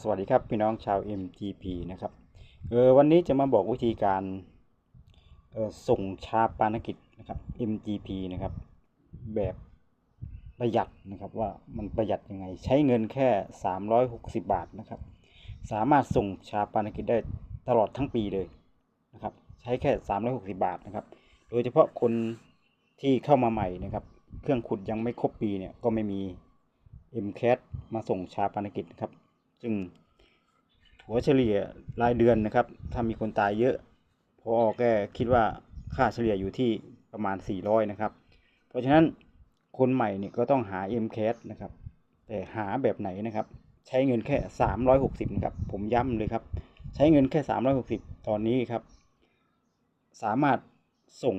สวัสดีครับพี่น้องชาว MGP นะครับเออวันนี้จะมาบอกวิธีการเออส่งชาปานกิจนะครับ MGP นะครับ แบบประหยัดนะครับว่ามันประหยัดยังไง ใช้เงินแค่ 360 บาทนะครับ สามารถส่งชาปานกิจได้ตลอดทั้งปีเลยนะครับ ใช้แค่ 360 บาทนะครับ โดยเฉพาะคนที่เข้ามาใหม่นะครับ เครื่องขุดยังไม่ครบปีเนี่ยก็ไม่มี MCAT มาส่งชาปานกิจนะครับ ซึ่งหัวเฉลี่ยรายเดือนนะครับ ถ้ามีคนตายเยอะพอแกคิดว่าค่าเฉลี่ยอยู่ที่ประมาณ 400 นะครับ เพราะฉะนั้นคนใหม่เนี่ยก็ต้องหา MCAT นะครับ แต่หาแบบไหนนะครับ ใช้เงินแค่ 360นะครับ ผมย้ำเลยครับ ใช้เงินแค่ 360 ตอนนี้ครับ สามารถส่ง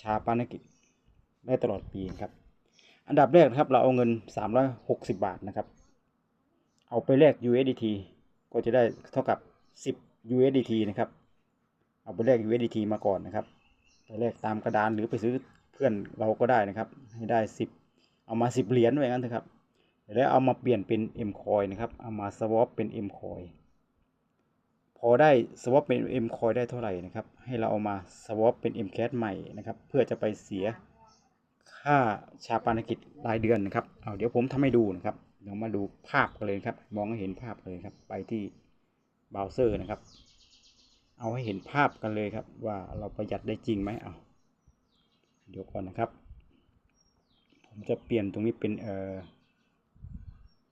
ชาปานกิจได้ตลอดปีครับ อันดับแรกนะครับ เราเอาเงิน 360 บาทนะครับ เอาไปแลก USDT ก็จะได้เท่ากับ 10 USDT นะครับ เอาไปแลก USDT มาก่อนนะครับไปแลกตามกระดานหรือไปซื้อเพื่อนเราก็ได้นะครับ ให้ได้ 10 เอามา 10 เหรียญไว้งั้นเถอะครับแล้วเอามาเปลี่ยนเป็น M coin นะครับ เอามา swap เป็น M coin พอได้ swap เป็น M coin ได้เท่าไหร่นะครับ ให้เราเอามา swap เป็น M cash ใหม่นะครับ เพื่อจะไปเสียค่าชาปนกิจรายเดือนนะครับ เอาเดี๋ยวผมทำให้ดูนะครับ เดี๋ยวมาดูภาพกันเลยครับ มองให้เห็นภาพเลยครับ ไปที่เบราว์เซอร์นะครับ เอาให้เห็นภาพกันเลยครับ ว่าเราประหยัดได้จริงไหมเอาเดี๋ยวก่อนนะครับ ผมจะเปลี่ยนตรงนี้เป็นเอ่อ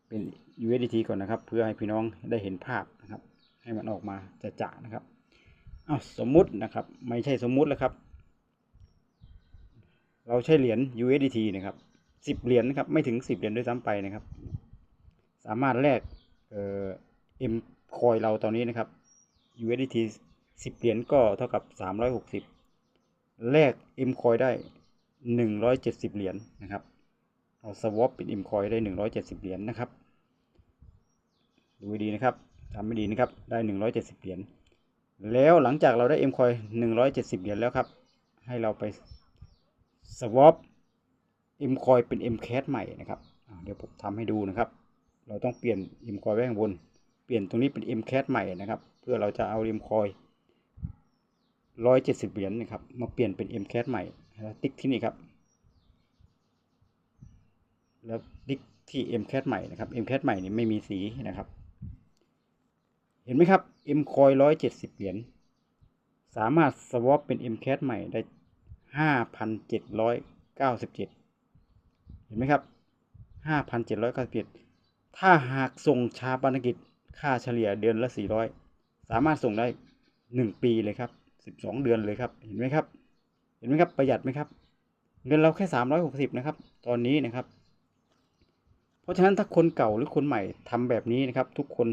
เป็น USDT ก่อนนะครับ เพื่อให้พี่น้องได้เห็นภาพนะครับ ให้มันออกมาจะจะนะครับเอาสมมุตินะครับ ไม่ใช่สมมุติแล้วครับ เราใช้เหรียญ USDT นะครับสิบเหรียญนะครับ ไม่ถึงสิบเหรียญด้วยซ้ำไปนะครับามารถแลกเอ่อ M คอยเราตอนนี้นะครับ USDT สิบเหรียญก็เท่ากับสามร้อยหกสิบแลก M คอยได้หนึ่งร้อยเจ็ดสิบเหรียญนะครับ เอา swap เป็น M คอยได้หนึ่งร้อยเจ็ดสิบเหรียญนะครับ ดูดีนะครับทำไม่ดีนะครับ ได้หนึ่งร้อยเจ็ดสิบเหรียญ แล้วหลังจากเราได้ M คอยหนึ่งร้อยเจ็ดสิบเหรียญแล้วครับ ให้เราไป swap M coin เป็น M cat ใหม่นะครับ เดี๋ยวผมทำให้ดูนะครับ เราต้องเปลี่ยน M coin ไว้ข้างบน เปลี่ยนตรงนี้เป็น M cat ใหม่นะครับ เพื่อเราจะเอา M coin ร้อยเจ็ดสิบเหรียญนะครับ มาเปลี่ยนเป็น M cat ใหม่แล้วติ๊กที่นี่ครับ แล้วติ๊กที่ M cat ใหม่นะครับ M cat ใหม่นี่ไม่มีสีนะครับ เห็นไหมครับ M coin ร้อยเจ็ดสิบเหรียญสามารถ swap เป็น M cat ใหม่ได้ห้าพันเจ็ดร้อยเก้าสิบเจ็ดเห็นไหมครับห้าพันเจ็ดร้อยเก้าสิบเจ็ด ถ้าหากส่งชาปนกิจค่าเฉลี่ยเดือนละสี่ร้อยสามารถส่งได้หนึ่งปีเลยครับสิบสองเดือนเลยครับ เห็นไหมครับ เห็นไหมครับ ประหยัดไหมครับ เงินเราแค่สามร้อยหกสิบนะครับ ตอนนี้นะครับ เพราะฉะนั้นถ้าคนเก่าหรือคนใหม่ทำแบบนี้นะครับ ทุกคน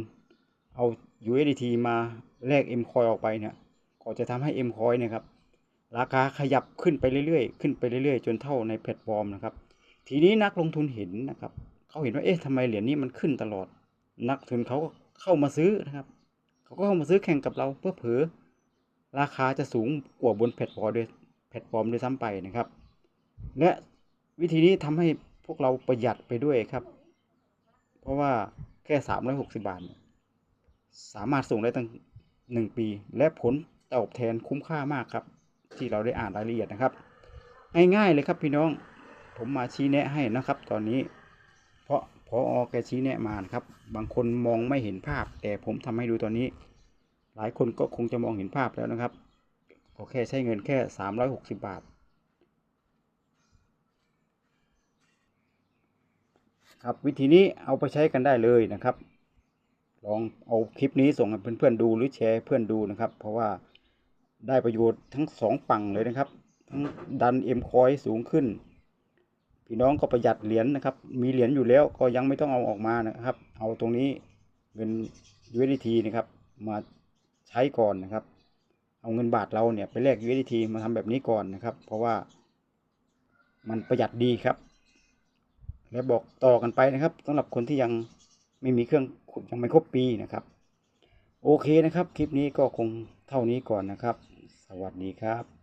เอา USDT มาแลก M coin ออกไปเนี่ย ก็จะทำให้ M coin เนี่ยครับ ราคาขยับขึ้นไปเรื่อยๆ ขึ้นไปเรื่อยๆ จนเท่าในแพลตฟอร์มนะครับ ทีนี้นักลงทุนเห็นนะครับ เขาเห็นว่าเอ๊ะทำไมเหรียญนี้มันขึ้นตลอด นักทุนเขาก็เข้ามาซื้อนะครับ เขาก็เข้ามาซื้อแข่งกับเราเพื่อเผอราคาจะสูงกว่าบนแพลตฟอร์มด้วยแพลตฟอร์มด้วยซ้ำไปนะครับ และวิธีนี้ทำให้พวกเราประหยัดไปด้วยครับ เพราะว่าแค่สามร้อยหกสิบาท สามารถส่งได้ตั้งหนึ่งปี และผลตอบแทนคุ้มค่ามากครับ ที่เราได้อ่านรายละเอียดนะครับ ง่ายๆเลยครับพี่น้องผมมาชี้แนะให้นะครับ ตอนนี้ พออแกชี้แนะมานะครับ บางคนมองไม่เห็นภาพ แต่ผมทำให้ดูตอนนี้ หลายคนก็คงจะมองเห็นภาพแล้วนะครับก็แค่ใช้เงินแค่สามร้อยหกสิบบาทครับวิธีนี้เอาไปใช้กันได้เลยนะครับ ลองเอาคลิปนี้ส่งให้เพื่อนๆดูหรือแชร์เพื่อนดูนะครับ เพราะว่าได้ประโยชน์ทั้งสองฝั่งเลยนะครับ ทั้งดันเอ็มคอยสูงขึ้น พี่น้องก็ประหยัดเหรียญนะครับ มีเหรียญอยู่แล้วก็ยังไม่ต้องเอาออกมานะครับ เอาตรงนี้เงิน USDT นะครับ มาใช้ก่อนนะครับ เอาเงินบาทเราเนี่ยไปแลก USDT มาทำแบบนี้ก่อนนะครับ เพราะว่ามันประหยัดดีครับ และบอกต่อกันไปนะครับสำหรับคนที่ยังไม่มีเครื่องขุดยังไม่ครบปีนะครับ โอเคนะครับ คลิปนี้ก็คงเท่านี้ก่อนนะครับ สวัสดีครับ